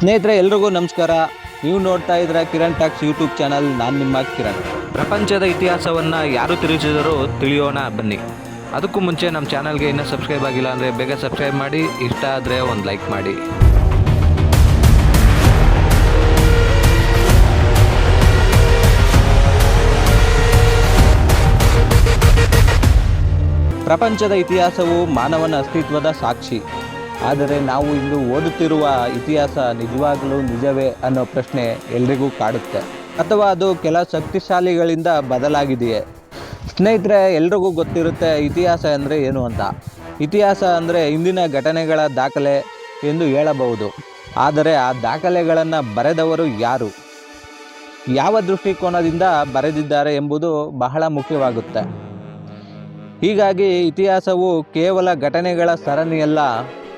ಸ್ನೇಹಿತರೆ ಎಲ್ರಿಗೂ ನಮಸ್ಕಾರ. ನೀವು ನೋಡ್ತಾ ಇದ್ರೆ ಕಿರಣ್ ಟಾಕ್ಸ್ ಯೂಟ್ಯೂಬ್ ಚಾನಲ್ ನಾನು ನಿಮ್ಮ ಕಿರಣ್. ಪ್ರಪಂಚದ ಇತಿಹಾಸವನ್ನು ಯಾರು ತಿಳಿಸಿದರೂ ತಿಳಿಯೋಣ ಬನ್ನಿ. ಅದಕ್ಕೂ ಮುಂಚೆ ನಮ್ಮ ಚಾನಲ್ಗೆ ಇನ್ನೂ ಸಬ್ಸ್ಕ್ರೈಬ್ ಆಗಿಲ್ಲ ಅಂದರೆ ಬೇಗ ಸಬ್ಸ್ಕ್ರೈಬ್ ಮಾಡಿ ಇಷ್ಟ ಆದರೆ ಒಂದು ಲೈಕ್ ಮಾಡಿ. ಪ್ರಪಂಚದ ಇತಿಹಾಸವು ಮಾನವನ ಅಸ್ತಿತ್ವದ ಸಾಕ್ಷಿ. ಆದರೆ ನಾವು ಇಂದು ಓದುತ್ತಿರುವ ಇತಿಹಾಸ ನಿಜವಾಗಲೂ ನಿಜವೇ ಅನ್ನೋ ಪ್ರಶ್ನೆ ಎಲ್ರಿಗೂ ಕಾಡುತ್ತೆ. ಅಥವಾ ಅದು ಕೆಲ ಶಕ್ತಿಶಾಲಿಗಳಿಂದ ಬದಲಾಗಿದೆಯೇ? ಸ್ನೇಹಿತರೆ, ಎಲ್ರಿಗೂ ಗೊತ್ತಿರುತ್ತೆ ಇತಿಹಾಸ ಅಂದರೆ ಏನು ಅಂತ. ಇತಿಹಾಸ ಅಂದರೆ ಇಂದಿನ ಘಟನೆಗಳ ದಾಖಲೆ ಎಂದು ಹೇಳಬಹುದು. ಆದರೆ ಆ ದಾಖಲೆಗಳನ್ನು ಬರೆದವರು ಯಾರು? ಯಾವ ದೃಷ್ಟಿಕೋನದಿಂದ ಬರೆದಿದ್ದಾರೆ ಎಂಬುದು ಬಹಳ ಮುಖ್ಯವಾಗುತ್ತೆ. ಹೀಗಾಗಿ ಇತಿಹಾಸವು ಕೇವಲ ಘಟನೆಗಳ ಸರಣಿಯಲ್ಲ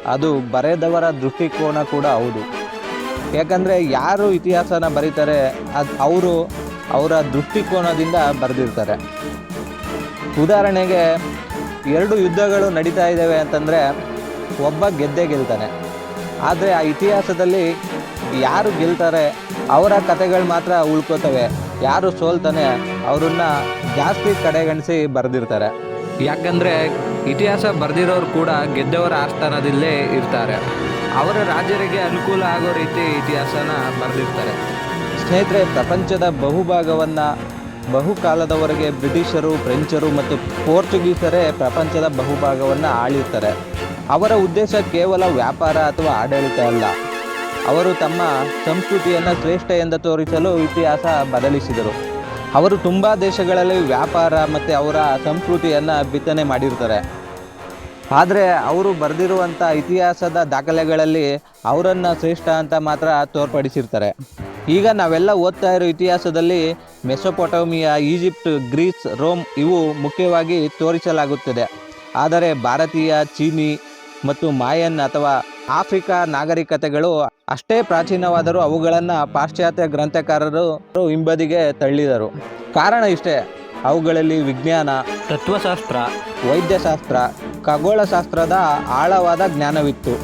ಅದು ಬರೆದವರ ದೃಷ್ಟಿಕೋನ ಕೂಡ ಹೌದು. ಯಾಕಂದರೆ ಯಾರು ಇತಿಹಾಸನ ಬರೀತಾರೆ, ಅದು ಅವರು ಅವರ ದೃಷ್ಟಿಕೋನದಿಂದ ಬರೆದಿರ್ತಾರೆ. ಉದಾಹರಣೆಗೆ ಎರಡು ಯುದ್ಧಗಳು ನಡೀತಾ ಇದ್ದಾವೆ ಅಂತಂದರೆ ಒಬ್ಬ ಗೆದ್ದೇ ಗೆಲ್ತಾನೆ. ಆದರೆ ಆ ಇತಿಹಾಸದಲ್ಲಿ ಯಾರು ಗೆಲ್ತಾರೆ, ಅವರ ಕಥೆಗಳು ಮಾತ್ರ ಉಳ್ಕೋತವೆ. ಯಾರು ಸೋಲ್ತಾನೆ, ಅವರನ್ನು ಜಾಸ್ತಿ ಕಡೆಗಣಿಸಿ ಬರೆದಿರ್ತಾರೆ. ಯಾಕಂದರೆ ಇತಿಹಾಸ ಬರೆದಿರೋರು ಕೂಡ ಗೆದ್ದವರ ಆಸ್ಥಾನದಲ್ಲೇ ಇರ್ತಾರೆ. ಅವರ ರಾಜರಿಗೆ ಅನುಕೂಲ ಆಗೋ ರೀತಿ ಇತಿಹಾಸನ ಬರೆದಿರ್ತಾರೆ. ಸ್ನೇಹಿತರೆ, ಪ್ರಪಂಚದ ಬಹುಭಾಗವನ್ನು ಬಹುಕಾಲದವರೆಗೆ ಬ್ರಿಟಿಷರು, ಫ್ರೆಂಚರು ಮತ್ತು ಪೋರ್ಚುಗೀಸರೇ ಪ್ರಪಂಚದ ಬಹುಭಾಗವನ್ನು ಆಳಿರ್ತಾರೆ. ಅವರ ಉದ್ದೇಶ ಕೇವಲ ವ್ಯಾಪಾರ ಅಥವಾ ಆಡಳಿತ ಅಲ್ಲ. ಅವರು ತಮ್ಮ ಸಂಸ್ಕೃತಿಯನ್ನು ಶ್ರೇಷ್ಠ ಎಂದು ತೋರಿಸಲು ಇತಿಹಾಸ ಬದಲಿಸಿದರು. ಅವರು ತುಂಬ ದೇಶಗಳಲ್ಲಿ ವ್ಯಾಪಾರ ಮತ್ತು ಅವರ ಸಂಸ್ಕೃತಿಯನ್ನು ಬಿತ್ತನೆ ಮಾಡಿರ್ತಾರೆ. ಆದರೆ ಅವರು ಬರೆದಿರುವಂಥ ಇತಿಹಾಸದ ದಾಖಲೆಗಳಲ್ಲಿ ಅವರನ್ನು ಶ್ರೇಷ್ಠ ಅಂತ ಮಾತ್ರ ತೋರ್ಪಡಿಸಿರ್ತಾರೆ. ಈಗ ನಾವೆಲ್ಲ ಓದ್ತಾ ಇರೋ ಇತಿಹಾಸದಲ್ಲಿ ಮೆಸೊಪೊಟೋಮಿಯಾ, ಈಜಿಪ್ಟ್, ಗ್ರೀಸ್, ರೋಮ್ ಇವು ಮುಖ್ಯವಾಗಿ ತೋರಿಸಲಾಗುತ್ತದೆ. ಆದರೆ ಭಾರತೀಯ, ಚೀನಿ ಮತ್ತು ಮಾಯನ್ ಅಥವಾ ಆಫ್ರಿಕಾ ನಾಗರಿಕತೆಗಳು ಅಷ್ಟೇ ಪ್ರಾಚೀನವಾದರೂ ಅವುಗಳನ್ನು ಪಾಶ್ಚಾತ್ಯ ಗ್ರಂಥಕಾರರು ಹಿಂಬದಿಗೆ ತಳ್ಳಿದರು. ಕಾರಣ ಇಷ್ಟೇ ಅವುಗಳಲ್ಲಿ ವಿಜ್ಞಾನ ತತ್ವಶಾಸ್ತ್ರ ವೈದ್ಯಶಾಸ್ತ್ರ ಖಗೋಳಶಾಸ್ತ್ರದ ಆಳವಾದ ಜ್ಞಾನವಿತ್ತು.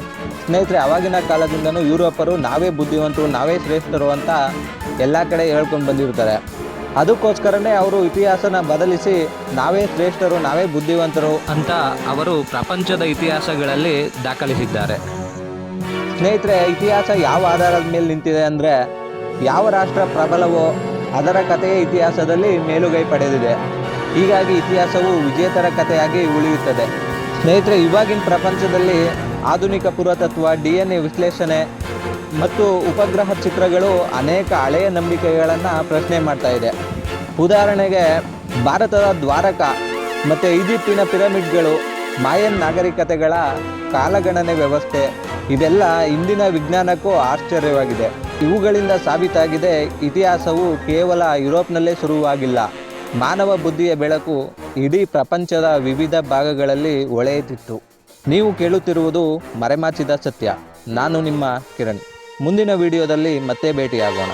ಸ್ನೇಹಿತರೆ ಅವಾಗಿನ ಕಾಲದಿಂದನೂ ಯುರೋಪರು ನಾವೇ ಬುದ್ಧಿವಂತರು ನಾವೇ ಶ್ರೇಷ್ಠರು ಅಂತ ಎಲ್ಲ ಕಡೆ ಹೇಳ್ಕೊಂಡು ಬಂದಿರ್ತಾರೆ. ಅದಕ್ಕೋಸ್ಕರನೇ ಅವರು ಇತಿಹಾಸನ ಬದಲಿಸಿ ನಾವೇ ಶ್ರೇಷ್ಠರು ನಾವೇ ಬುದ್ಧಿವಂತರು ಅಂತ ಅವರು ಪ್ರಪಂಚದ ಇತಿಹಾಸಗಳಲ್ಲಿ ದಾಖಲಿಸಿದ್ದಾರೆ. ಸ್ನೇಹಿತರೆ, ಇತಿಹಾಸ ಯಾವ ಆಧಾರದ ಮೇಲೆ ನಿಂತಿದೆ ಅಂದರೆ ಯಾವ ರಾಷ್ಟ್ರ ಪ್ರಬಲವೋ ಅದರ ಕಥೆಯ ಇತಿಹಾಸದಲ್ಲಿ ಮೇಲುಗೈ ಪಡೆದಿದೆ. ಹೀಗಾಗಿ ಇತಿಹಾಸವು ವಿಜೇತರ ಕಥೆಯಾಗಿ ಉಳಿಯುತ್ತದೆ. ಸ್ನೇಹಿತರೆ, ಇವಾಗಿನ ಪ್ರಪಂಚದಲ್ಲಿ ಆಧುನಿಕ ಪುರಾತತ್ವ ಡಿ ಎನ್ ಎ ವಿಶ್ಲೇಷಣೆ ಮತ್ತು ಉಪಗ್ರಹ ಚಿತ್ರಗಳು ಅನೇಕ ಹಳೆಯ ನಂಬಿಕೆಗಳನ್ನು ಪ್ರಶ್ನೆ ಮಾಡ್ತಾ ಇದೆ. ಉದಾಹರಣೆಗೆ, ಭಾರತದ ದ್ವಾರಕ ಮತ್ತು ಈಜಿಪ್ಟಿನ ಪಿರಮಿಡ್ಗಳು ಮಾಯನ್ ನಾಗರಿಕತೆಗಳ ಕಾಲಗಣನೆ ವ್ಯವಸ್ಥೆ. ಇದೆಲ್ಲ ಇಂದಿನ ವಿಜ್ಞಾನಕ್ಕೂ ಆಶ್ಚರ್ಯವಾಗಿದೆ. ಇವುಗಳಿಂದ ಸಾಬೀತಾಗಿದೆ ಇತಿಹಾಸವು ಕೇವಲ ಯುರೋಪ್ನಲ್ಲೇ ಶುರುವಾಗಿಲ್ಲ. ಮಾನವ ಬುದ್ಧಿಯ ಬೆಳಕು ಇಡೀ ಪ್ರಪಂಚದ ವಿವಿಧ ಭಾಗಗಳಲ್ಲಿ ಒಳೆಯುತ್ತಿತ್ತು. ನೀವು ಕೇಳುತ್ತಿರುವುದು ಮರೆಮಾಚಿದ ಸತ್ಯ. ನಾನು ನಿಮ್ಮ ಕಿರಣ್. ಮುಂದಿನ ವಿಡಿಯೋದಲ್ಲಿ ಮತ್ತೆ ಭೇಟಿಯಾಗೋಣ.